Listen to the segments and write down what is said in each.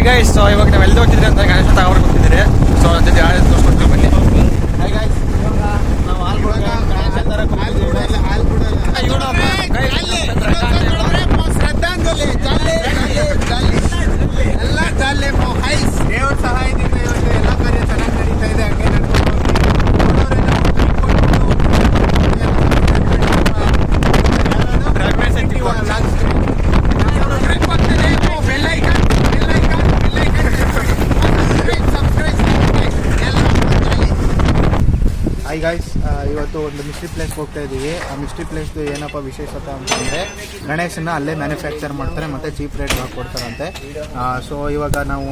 Hi guys so ಇವಾಗ ನಾವು ಎಲ್ಲಿ ಹೋಗ್ತಿದ್ರಿ ಅಂತ ಗಣೇಶ ತಗೊಂಡು ಹೋಗ್ತಿದ್ದೀರಿ ಸೊ ಅದ್ರ ಜೊತೆ ಯಾರು ತೋರಿಸ್ಕೊಡ್ತೀವಿ ಬನ್ನಿ. ಹಾಯ್ ಗೈಸ್ ನಾವು ಹಾಲು ಕೂಡ ತರಕ್ಕೆ ಹೋಗ್ತಿದ್ದೀವಿ ಇವನಪ್ಪ ಗೈಸ್ ಶ್ರದ್ಧಾಂಜಲಿ ಜಾಲಿ ಜಾಲಿ ಜಾಲಿ ಎಲ್ಲ ಜಾಲಿ ಹೈಸ್ ದೇವ್ರ ಸಹಾಯದಿಂದ ಇವತ್ತು ಎಲ್ಲ ಕಾರ್ಯ ಚೆನ್ನಾಗಿ ನಡೀತಾ ಇದೆ ಹಂಗೆ ನಡ್ಕೊಂಡು ಹೋಗಿ. Progress and ಇವಾಗ last subscribe ಆಗ್ತದೆ. ಓ, bell icon, bell icon, bell icon. Subscribe, subscribe, ಎಲ್ಲ ಜಾಲಿ. ಹಾಯ್ ಗಾಯ್ಸ್ ಇವತ್ತು ಒಂದು ಮಿಸ್ಟ್ರಿ ಪ್ಲೇಸ್ ಹೋಗ್ತಾ ಇದ್ದೀವಿ ಆ ಮಿಸ್ಟ್ರಿ ಪ್ಲೇಸ್ದು ಏನಪ್ಪ ವಿಶೇಷತೆ ಅಂತಂದರೆ ಗಣೇಶನ ಅಲ್ಲೇ ಮ್ಯಾನುಫ್ಯಾಕ್ಚರ್ ಮಾಡ್ತಾರೆ ಮತ್ತು ಚೀಪ್ ರೇಟ್ ಕೊಡ್ತಾರಂತೆ. ಸೊ ಇವಾಗ ನಾವು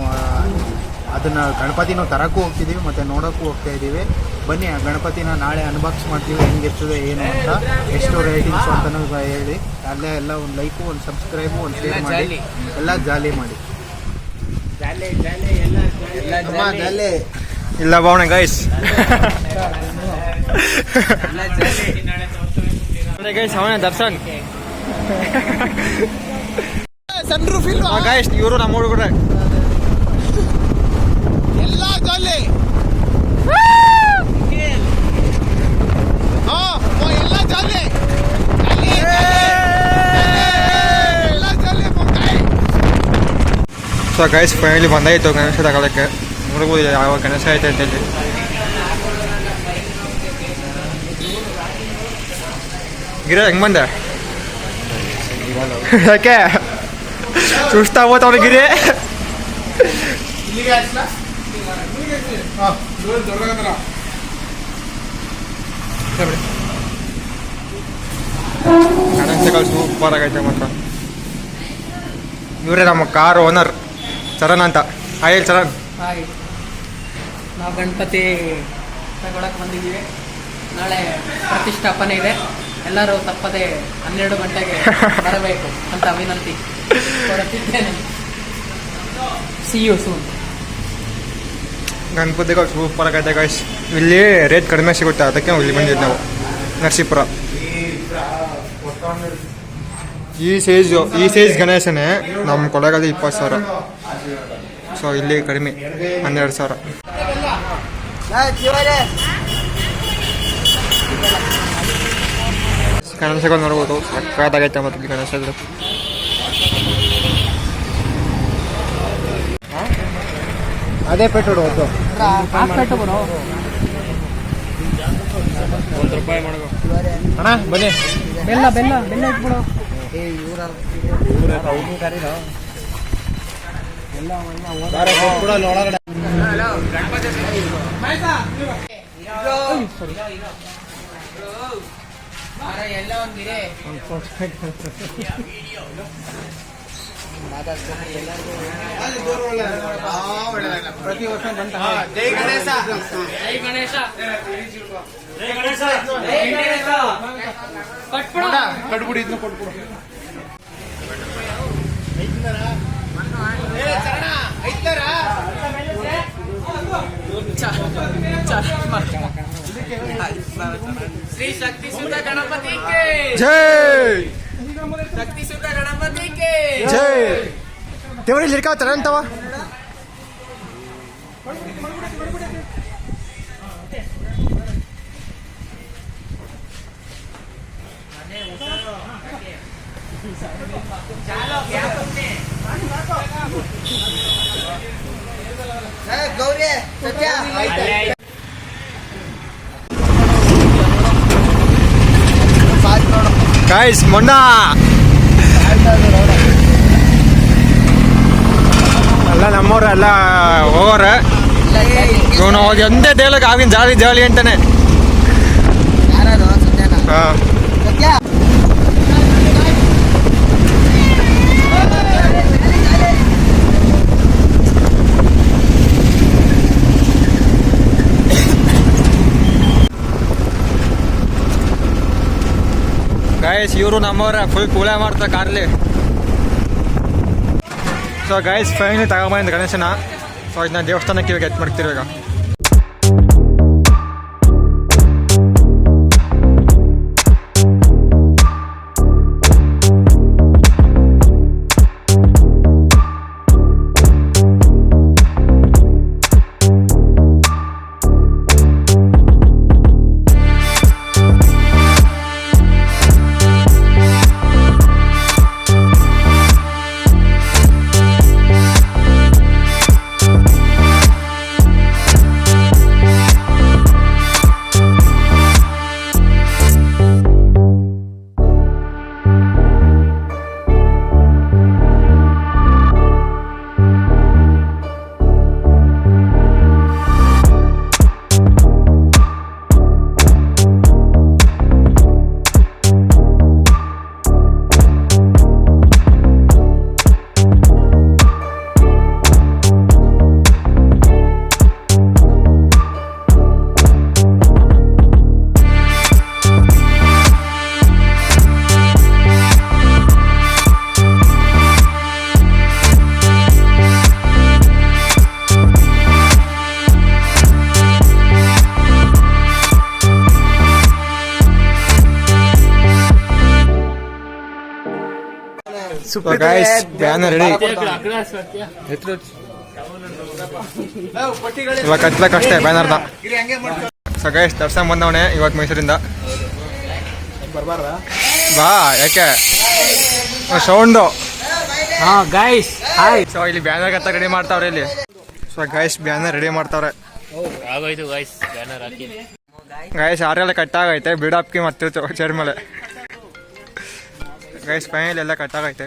ಅದನ್ನು ಗಣಪತಿನೂ ತರಕ್ಕೂ ಹೋಗ್ತಿದ್ದೀವಿ ಮತ್ತು ನೋಡೋಕ್ಕೂ ಹೋಗ್ತಾ ಇದ್ದೀವಿ ಬನ್ನಿ ಆ ಗಣಪತಿನ ನಾಳೆ ಅನ್ಬಾಕ್ಸ್ ಮಾಡ್ತೀವಿ ಹೆಂಗಿರ್ತದೆ ಏನು ಅಂತ ಎಷ್ಟು ರೇಟಿಂಗ್ಸ್ ಅಂತಲೂ ಹೇಳಿ. ಅಲ್ಲೇ ಎಲ್ಲ ಒಂದು ಲೈಕು ಒಂದು ಸಬ್ಸ್ಕ್ರೈಬು ಒಂದು ಶೇರ್ ಮಾಡಿ ಎಲ್ಲ ಜಾಲಿ ಮಾಡಿ. ಜಾಲಿ ಇಲ್ಲ ಬಾವಣೆ ಗೈಸ್ ಅವನೇ ದರ್ಶನ್ ಸನ್ ರೂಫ್ ಇಲ್ವಾ? ಗೈಸ್ ಇವರು ನಮ್ಮ ಹುಡುಗರ. ಎಲ್ಲ ಮುಗ್ದಾಯ್. ಸೊ ಗೈಸ್ ಫೈನಲಿ ಬಂದಾಯಿತು ಗಣೇಶ ತಗೊಳಕ್ಕೆ ನೋಡ್ಬೋದು ಯಾವ ಗಣೇಶ ಐತೆ ಅಂತ ಗಿರ ಹೆಂಗ್ ಬಂದೆ ಯಾಕೆ ಸುಸ್ತಾಗೋತ ಅವ್ನಿಗೆ ಗಿರಿ ಸೂಪರ್ ಆಗೈತೆ ಮಾತ್ರ ಇವರೇ ನಮ್ಮ ಕಾರ್ ಓನರ್ ಚರಣ್ ಅಂತ ಹಾಯ್ ಚರಣ್ ಹಾಯ್ ನಾವು ಗಣಪತಿ ತಗೊಳಕ್ಕೆ ಬಂದಿದ್ದೀವಿ ನಾಳೆ ಪ್ರತಿಷ್ಠಾಪನೆ ಇದೆ ಎಲ್ಲರೂ ತಪ್ಪದೆ ಹನ್ನೆರಡು ಗಂಟೆಗೆ ಬರಬೇಕು ಅಂತ ವಿನಂತಿ ಸಿ ಯು ಸೂನ್ ಗಣಪತಿಗಳು ಸೂಪರ್ ಆಗೈತೆ ಗಾಯ್ಸ್ ಇಲ್ಲಿ ರೇಟ್ ಕಡಿಮೆ ಸಿಗುತ್ತೆ ಅದಕ್ಕೆ ಇಲ್ಲಿ ಬಂದಿದ್ದು ನಾವು. ನರಸೀಪುರ. ಈ ಸೈಜ್ ಈ ಸೈಜ್ ಗಣೇಶನೇ ನಮ್ಮ ಕೊಡಗಲ್ಲಿ ಇಪ್ಪತ್ತು ಸಾವಿರ. ಸೊ ಇಲ್ಲಿ ಕಡಿಮೆ ಹನ್ನೆರಡು ಸಾವಿರ. ಗಣೇಶಗಳು ನೋಡ್ಬೋದು ಸಕ್ಕತ್ತಾಗೈತೆ ಮತ್ತು ಇಲ್ಲಿ ಗಣೇಶಗಳು ಅದೇ ಪೆಟ್ರೋಲ್ ಒಂದು ಅಣ್ಣ ಬನ್ನಿ ಬೆಲ್ಲ ಬೆಲ್ಲ ಬೆಲ್ಲ ಇಟ್ಬಿಡು ಒಳಗಡೆ ಎಲ್ಲ ಒಂದಿದೆ. ಪ್ರತಿ ವರ್ಷ ಬಂತ ಜೈ ಗಣೇಶ. ಜೈ ಗಣೇಶ. ಜೈ ಗಣೇಶ. ಜೈ ಗಣೇಶ. ಕಟ್ಬಿಡ. ಕಟ್ಬಿಡಿ ಇದನ್ನ ಕೊಟ್ಬಿಡು. श्री शक्ति सुधा गणपति के। जय। शक्ति सुधा गणपति के। जय। तेवरी लड़का तरन तवा। ચાલો ગયા તમને ગૌરી ಗಾಯ್ಸ್ ಮೊಂಡ ಎಲ್ಲ ನಮ್ಮವ್ರ ಎಲ್ಲ ಹೋಗೋರ. ಇವನು ಹೋಗಿ ಒಂದೇ ದೇಲಕ್ಕೆ ಆಗಿನ ಜಾಲಿ ಜಾಲಿ ಅಂತಾನೆ. ಹಾ. ಗಾಯಸ್ ಇವರು ನಮ್ಮವ್ರ ಫುಲ್ ಕೂಳೆ ಮಾಡ್ತಾರೆ ಕಾರ್ಲಿ ಸೊ ಗಾಯಸ್ ಫೈನಲಿ ತಗೊಂಬಂದ ಗಣೇಶನ. ಸೊ ಇದನ್ನ ದೇವಸ್ಥಾನಕ್ಕೆ ಇವಾಗ ಎತ್ ಮಾಡ್ತೀವಿ ಈಗ. ಇವಾಗ ಕತ್ಲಕ್ ಅಷ್ಟೇ ಬ್ಯಾನರ್ದ ಸೊ ಗೈಸ್ ದರ್ಶನ ಬಂದವಣೆ ಇವತ್ತು ಮೈಸೂರಿಂದ. ಬಾ ಯಾಕೆ? ಸೌಂಡು. ಹಾ ಗೈಸ್ ಹಾಯ್ ಸೊ ಇಲ್ಲಿ ಬ್ಯಾನರ್ ಕತ್ತ ರೆಡಿ ಮಾಡ್ತಾವ್ರೆ ಇಲ್ಲಿ. ಸೊ ಗೈಸ್ ಬ್ಯಾನರ್ ರೆಡಿ ಮಾಡ್ತಾವ್ರೆ. ಆಗೋಯ್ತು ಗೈಸ್ ಬ್ಯಾನರ್ ಹಾಕಿ. ಗೈಸ್ ಆರೆಲ್ಲ ಕಟ್ಟಾಗೈತೆ ಬಿಡಾಪ್ಕಿ ಮತ್ತೆ ಚೇರ್ ಮೇಲೆ. ಗೈಸ್ ಫೈನಲ್ ಎಲ್ಲ ಕಟ್ಟಾಗೈತೆ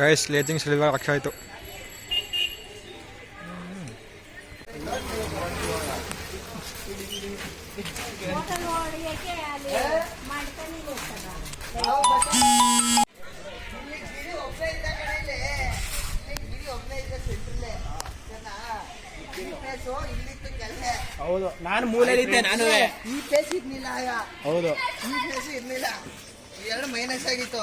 ಗೈಸ್ ಲೇಜಿಂಗ್ ಸಿಲ್ವರ್ ಲಕ್ಷ ಆಯಿತು ಹೌದು ನಾನು ಮೂಲೆಯಲ್ಲಿದ್ದೆ ನಾನು ಈ ಪ್ಲೇಸ್ ಇರ್ಲಿಲ್ಲ ಹೌದು. ಈ ಪ್ಲೇಸ್ ಇರ್ಲಿಲ್ಲ. ಎರಡು ಮೈನಸ್ ಆಗಿತ್ತು.